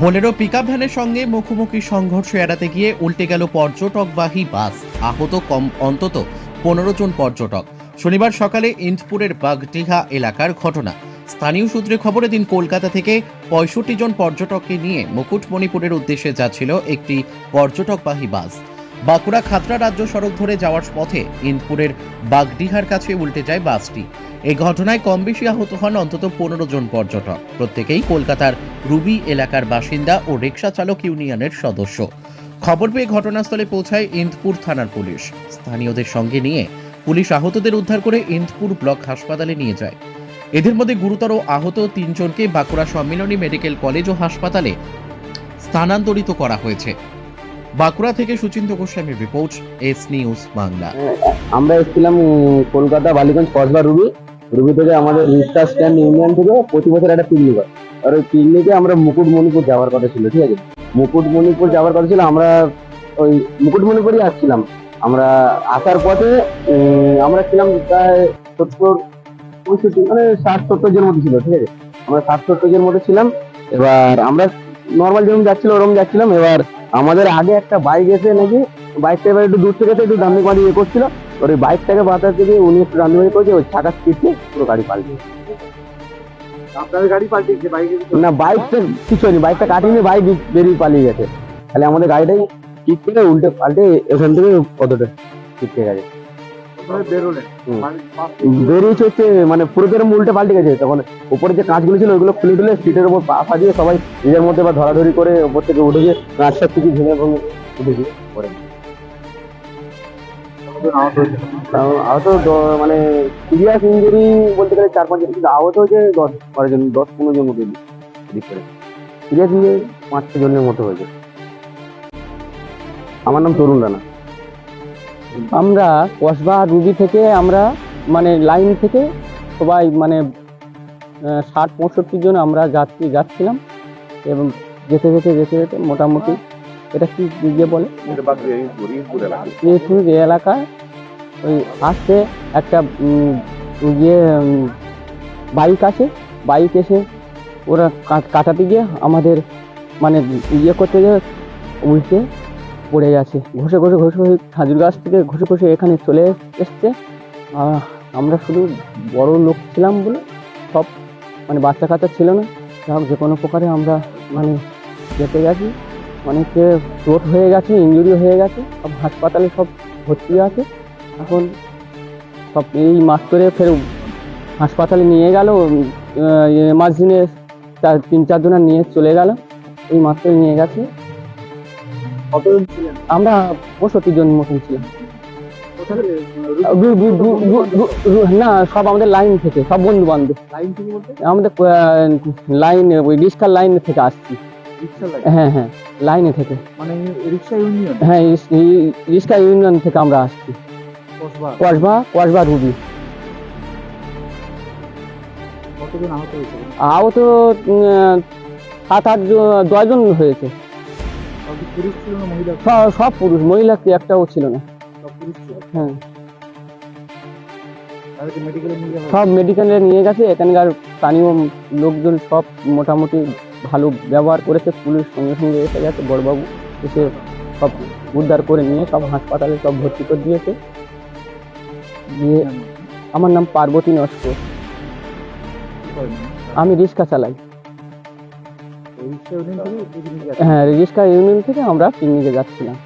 Bolero pickup ভ্যানের সঙ্গে মুখোমুখি সংঘর্ষ এড়াতে গিয়ে উল্টে গেল পর্যটকবাহী বাস। আহত কম অন্তত পনেরো জন পর্যটক। শনিবার সকালে ইন্দপুরের বাগডিহা এলাকার ঘটনা। স্থানীয় সূত্রে খবরে দিন কলকাতা থেকে পঁয়ষট্টি জন পর্যটককে নিয়ে মুকুটমণিপুরের উদ্দেশ্যে যাচ্ছিল একটি পর্যটকবাহী বাস। বাঁকুড়া খাতড়া রাজ্য সড়ক ধরে যাওয়ার পথে ইন্দপুরের বাগডিহার কাছে উল্টে যায় বাসটি। এই ঘটনায় কম বেশি আহত হন অন্তত পনেরো জন পর্যটক। প্রত্যেকেই কলকাতার রুবি এলাকার বাসিন্দা ও রিক্সা চালক ইউনিয়নের সদস্য। খবর পেয়ে ঘটনাস্থলে পৌঁছায় ইন্দপুর থানার পুলিশ। স্থানীয়দের সঙ্গে নিয়ে পুলিশ আহতদের উদ্ধার করে ইন্দপুর ব্লক হাসপাতালে নিয়ে যায়। এদের মধ্যে গুরুতর আহত তিনজনকে বাঁকুড়া সম্মিলনী মেডিকেল কলেজ ও হাসপাতালে স্থানান্তরিত করা হয়েছে। বাঁকুড়া থেকে সুচিন্ত গোস্বামীর রিপোর্ট, এস নিউজ বাংলা। আমরা এসেছিলাম কলকাতা, বালিগঞ্জ, কসবা, রুবি। রুবি থেকে আমাদের রিক্সা স্ট্যান্ড ইউনিয়ন থেকে প্রতি বছর একটা পিকনিক হয়। আর ওই পিকনিকে আমরা মুকুটমণিপুর যাওয়ার কথা ছিল, ঠিক আছে? মুকুটমণিপুর যাওয়ার কথা ছিল, আমরা ওই মুকুটমণিপুরই আসছিলাম। আমরা আসার পথে আমরা ছিলাম প্রায় সত্তর, পঁয়ষট্টি মানে ষাট, সত্তর জন মতো ছিল, ঠিক আছে? আমরা ষাট, সত্তর জন মতো ছিলাম। এবার আমরা নর্মাল যেরকম যাচ্ছিল, ওরকম যাচ্ছিলাম। এবার আমাদের আগে একটা বাইক এসে নাকি বাইকটা এবার একটু দূর থেকে একটু দামি মারি ইয়ে করছিল। ওই বাইকটাকে বাঁচাতে গিয়ে উনি একটু দামি মারি করেছে, ওই চাকা স্পিডে পুরো গাড়ি পাল্টে আপনাদের গাড়ি পাল্টিয়েছে বাইকে না বাইকটা কিছু হয়নি বাইকটা কাটিয়ে বাইক বেরিয়ে পালিয়ে গেছে। তাহলে আমাদের গাড়িটাই ঠিক করে উল্টে পাল্টে এখান থেকে কতটা ঠিক হয়ে গেছে। মানে বেরিয়েছে হচ্ছে মানে পুরো যেরকম উল্টে পাল্টে গেছে তখন উপরে যে কাঁচগুলো ছিল ওইগুলো খুলে টুলে সিটের উপর পা ফাঁদিয়ে সবাই নিজের মধ্যে বা ধরাধরি করে উপর থেকে উঠেছে রাস্তা থেকে ভেঙে ভেঙে উঠেছে পরে আহত মানে সিরিয়াস ইঞ্জুরি বলতে গেলে চার পাঁচ জন, কিন্তু আহত হয়েছে দশ, বারো জন, দশ পনেরো জন মতো সিরিয়াস ইঞ্জুরি পাঁচ ছ জনের মতো হয়েছে। আমার নাম তরুণ রানা। আমরা কসবা রুবি থেকে আমরা মানে লাইন থেকে সবাই মানে ষাট, পঁয়ষট্টি জন আমরা যাত্রী যাচ্ছিলাম। এবং যেতে যেতে যেতে যেতে মোটামুটি এটা কি ইয়ে বলে? ইয়েপুর এলাকায় ওই আসতে একটা ইয়ে বাইক আছে। বাইক এসে ওরা কাটাতে গিয়ে আমাদের মানে ইয়ে করতে গিয়ে উল্টে পড়ে গেছে। ঘষে ঘষে ঘষে ঘষে খাজুর গাছ থেকে ঘষে ঘষে এখানে চলে এসছে। আমরা শুধু বড় লোক ছিলাম বলে সব মানে বাচ্চা কাচ্চা ছিল না। হোক যে কোনো প্রকারে আমরা মানে যেতে গেছি। অনেকে চোট হয়ে গেছে ইঞ্জুরি হয়ে গেছে সব হাসপাতালে সব ভর্তি আছে। এখন সব এই মাস করে ফের হাসপাতালে নিয়ে গেল এমার্জেন্সি চার তিন চারজনের নিয়ে চলে গেল এই মাস করে নিয়ে গেছে। কতজন ছিলেন? আমরা পঁয়ষট্টি জন মতন ছিলাম। না সব আমাদের লাইন থেকে সব বন্ধু বান্ধব লাইন থেকে আমাদের লাইন ওই রিক্সার লাইন থেকে আসছি। হ্যাঁ হ্যাঁ লাইনে থেকে। মানে রিক্সা ইউনিয়ন? হ্যাঁ রিক্সা ইউনিয়ন থেকে আমরা আসছি। কসবা কসবা রুবি। আহত সাত আট দশজন হয়েছে। সব পুরুষ মহিলা একটাও ছিল না। হ্যাঁ। সব মেডিকেলে নিয়ে গেছে এখানকার স্থানীয় লোকজন সব মোটামুটি ভালো ব্যবহার করেছে পুলিশ সঙ্গে সঙ্গে এসে গেছে, বড়বাবু এসে সব উদ্ধার করে নিয়ে সব হাসপাতালে সব ভর্তি করে দিয়েছে। দিয়ে আমার নাম পার্বতী নস্কর। আমি রিক্সা চালাই। হ্যাঁ রিক্সা ইউনিয়ন থেকে আমরা পিকনিকে যাচ্ছিলাম।